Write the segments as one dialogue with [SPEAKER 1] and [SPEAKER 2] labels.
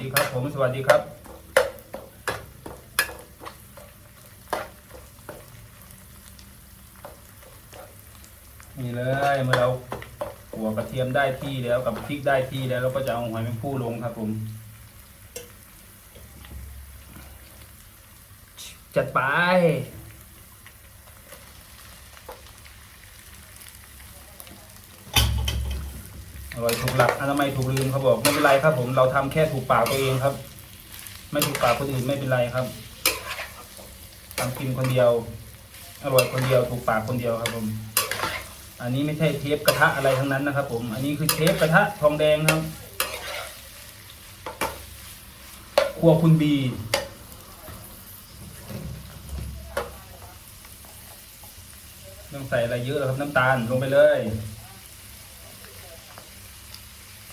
[SPEAKER 1] ดีครับ ผมสวัสดีครับนี่เลยเมื่อเราหัวกระเทียมได้ที่แล้วกับพริกได้ที่แล้วเราก็จะเอาหอยแมงภู่ลงครับผมจัดไป อร่อยถูกหลักอนามัยถูกลืมเขาบอกไม่เป็นไรครับ ผมเราทำแค่ถูกปากตัวเองครับ ไม่ถูกปากคนอื่นไม่เป็นไรครับทำกินคนเดียวอร่อยคนเดียวถูกปากคนเดียวครับผม อันนี้ไม่ใช่เทปกระทะอะไรทั้งนั้นนะครับ ผม อันนี้คือเทปกระทะทองแดงครับครัวคุณบีต้องใส่อะไรเยอะแล้วครับน้ำตาลลงไปเลย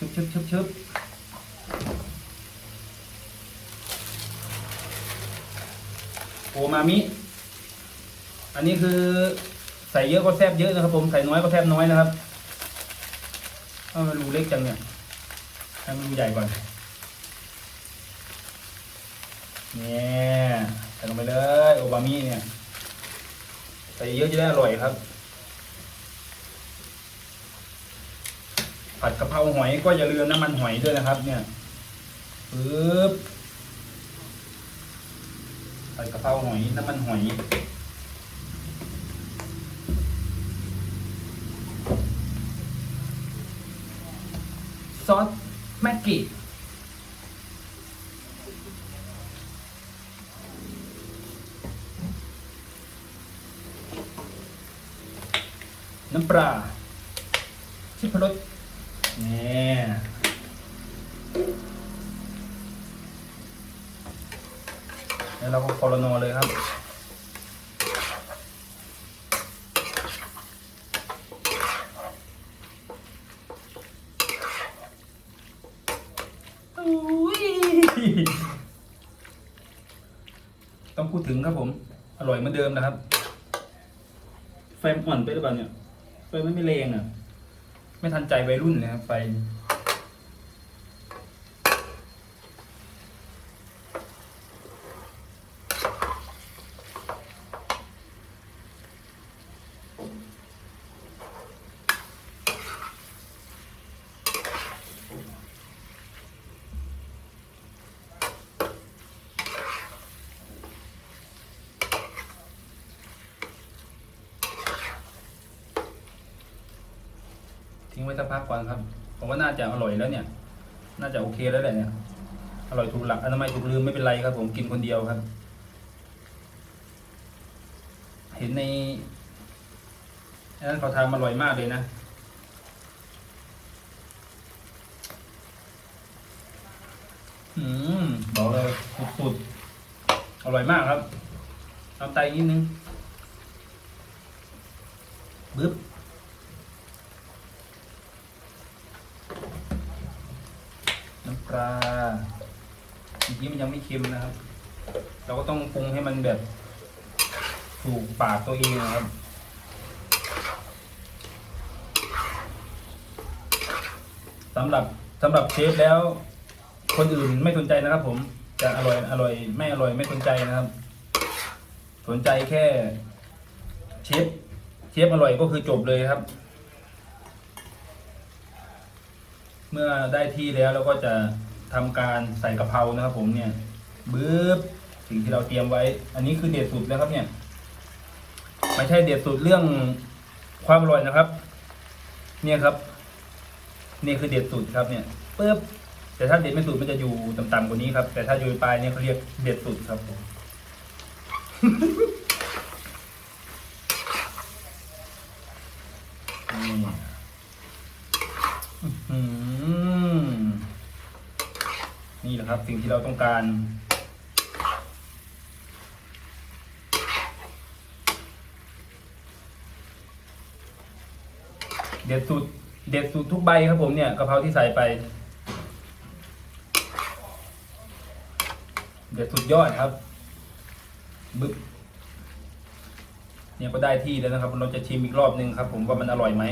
[SPEAKER 1] ชึบชึบชึบชึบโอมามิ อันนี้คือใส่เยอะก็แซบเยอะนะครับ ผมใส่น้อยก็แซบน้อยนะครับถ้ามันรูเล็กจังเนี่ยให้มันรูใหญ่ก่อนเนี่ยใส่ลงไปเลยโอบามิเนี่ยใส่เยอะจะได้อร่อยครับ ผัดกะเพราหอยก็อย่าลืมน้ำมันหอยด้วยนะครับ เนี่ยปึ๊บผัดกะเพราหอยน้ำมันหอยซอสแม็กกี้น้ำปลาชิพรส นี่แล้วเราก็โคโรโนเลยครับต้องพูดถึงครับผม อร่อยเหมือนเดิมนะครับไฟมอ่อนไปหรือเปล่าเนี่ยไฟมันไม่แรงอะ ไม่ทันใจวัยรุ่นนะครับไป ทิ้งไว้สักพักก่อนครับผมว่าน่าจะอร่อยแล้วเนี่ย น่าจะโอเคแล้วแหละเนี่ย อร่อยถูกหลักอนามัยถูกลืมไม่เป็นไรครับ ผมกินคนเดียวครับ เห็นในนนั้นเขาทำอร่อยมากเลยนะอืมบอกเลยสุดๆอร่อยมากครับน้ำไตนิดนึงบึ๊บ น้ำปลาจริงๆมันยังไม่เค็มนะครับ เราก็ต้องปรุงให้มันแบบถูกปากตัวเองนะครับสำหรับสำหรับเชฟแล้ว คนอื่นไม่สนใจนะครับ ผมจะอร่อยอร่อยไม่อร่อยไม่สนใจนะครับ สนใจแค่เชฟเชฟอร่อยก็คือจบเลยครับ เมื่อได้ที่แล้วเราก็จะทำการใส่กะเพรานะครับผมเนี่ยบึ๊บสิ่งที่เราเตรียมไว้ อันนี้คือเด็ดสุดนะครับ เนี่ยไม่ใช่เด็ดสุดเรื่องความอร่อยนะครับ เนี่ยครับ นี่คือเด็ดสุดครับเนี่ยปึ๊บแต่ถ้าเด็ดไม่สุดมันจะอยู่ต่ำๆกว่านี้ครับ แต่ถ้าอยู่ปลายเนี่ยเขาเรียกเด็ดสุดครับผม นี่ อืม นี่แหละครับ สิ่งที่เราต้องการ เด็ดสุดเด็ดสุดทุกใบครับผมเนี่ยกะเพราที่ใส่ไป เด็ดสุดยอดครับ บึ๊บเนี่ยก็ได้ที่แล้วนะครับ เราจะชิมอีกรอบนึงครับ ผมว่ามันอร่อยไหม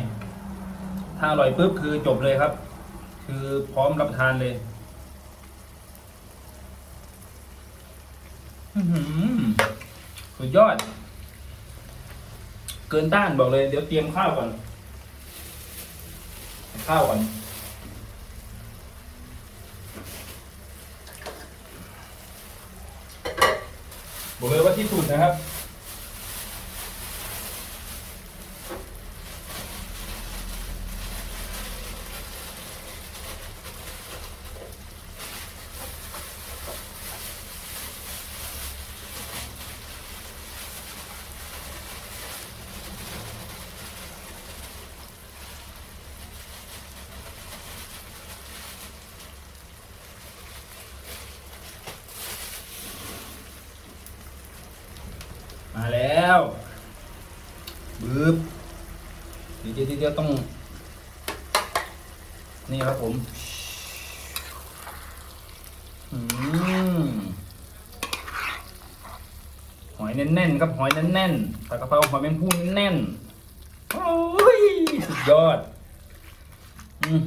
[SPEAKER 1] ถ้าอร่อยปุ๊บคือจบเลยครับ คือพร้อมรับประทานเลย อื้อหือสุดยอด เกินต้านบอกเลย เดี๋ยวเตรียมข้าวก่อน ข้าวก่อน บอกเลยว่าที่สุดนะครับ มาแล้ว บึ๊บเดี๋ยวเดี๋ยวเดี๋ยวต้อง นี่ครับผมหอยแน่นๆครับหอยแน่นๆผัดกะเพราหอยแมงภู่แน่นโอ้ยสุดยอด อืม